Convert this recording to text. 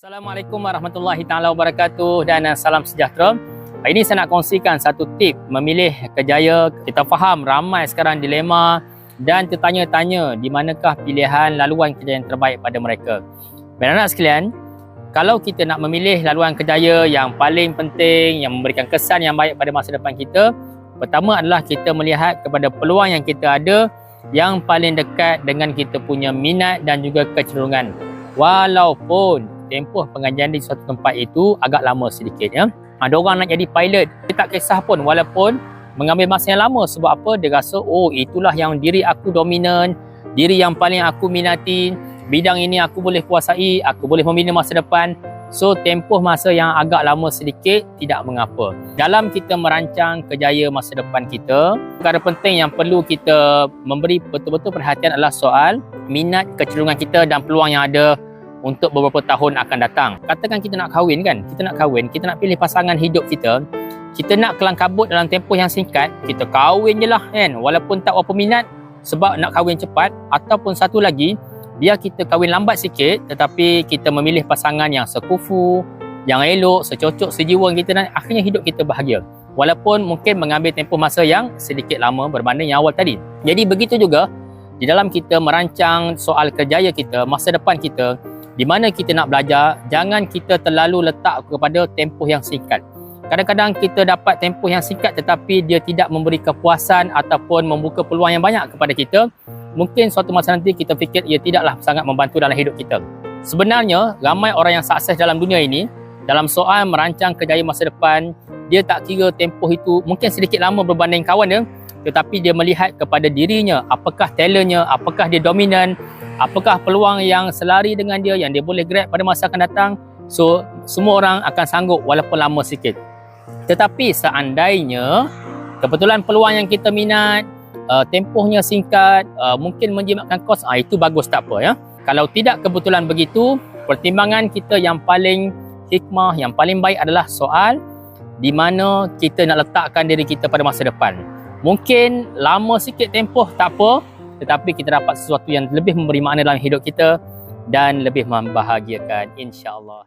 Assalamualaikum warahmatullahi taala wabarakatuh dan uh, salam sejahtera. Hari ini saya nak kongsikan satu tip memilih kejaya. Kita faham ramai sekarang dilema dan tertanya-tanya di manakah pilihan laluan kejayaan terbaik pada mereka. Dan anak sekalian, kalau kita nak memilih laluan kejaya yang paling penting yang memberikan kesan yang baik pada masa depan kita, pertama adalah kita melihat kepada peluang yang kita ada yang paling dekat dengan kita punya minat dan juga kecenderungan. Walaupun tempoh pengajian di suatu tempat itu agak lama sedikit ya. Ada orang nak jadi pilot, dia tak kisah pun walaupun mengambil masa yang lama sebab apa? Dia rasa oh itulah yang diri aku dominan, diri yang paling aku minati, bidang ini aku boleh kuasai, aku boleh membina masa depan. So tempoh masa yang agak lama sedikit tidak mengapa. Dalam kita merancang kejaya masa depan kita, perkara penting yang perlu kita memberi betul-betul perhatian adalah soal minat, kecenderungan kita dan peluang yang ada untuk beberapa tahun akan datang. Katakan kita nak kahwin kan, kita nak kahwin, kita nak pilih pasangan hidup kita, kita nak kelang kabut dalam tempoh yang singkat, kita kahwin je lah kan, walaupun tak berapa minat sebab nak kahwin cepat ataupun satu lagi, biar kita kahwin lambat sikit tetapi kita memilih pasangan yang sekufu, yang elok, secocok, sejiwa kita dan akhirnya hidup kita bahagia. Walaupun mungkin mengambil tempoh masa yang sedikit lama berbanding yang awal tadi. Jadi begitu juga di dalam kita merancang soal kerjaya kita, masa depan kita, di mana kita nak belajar, jangan kita terlalu letak kepada tempoh yang singkat. Kadang-kadang kita dapat tempoh yang singkat tetapi dia tidak memberi kepuasan ataupun membuka peluang yang banyak kepada kita. Mungkin suatu masa nanti kita fikir ia tidaklah sangat membantu dalam hidup kita. Sebenarnya, ramai orang yang sukses dalam dunia ini, dalam soal merancang kejayaan masa depan, dia tak kira tempoh itu mungkin sedikit lama berbanding kawan dia, tetapi dia melihat kepada dirinya, apakah talentnya, apakah dia dominan, apakah peluang yang selari dengan dia yang dia boleh grab pada masa akan datang? So semua orang akan sanggup walaupun lama sikit. Tetapi seandainya kebetulan peluang yang kita minat uh, tempohnya singkat uh, mungkin menjimatkan kos uh, itu bagus tak apa ya. Kalau tidak kebetulan begitu pertimbangan kita yang paling hikmah yang paling baik adalah soal di mana kita nak letakkan diri kita pada masa depan. Mungkin lama sikit tempoh tak apa tetapi kita dapat sesuatu yang lebih memberi makna dalam hidup kita dan lebih membahagiakan insya-Allah.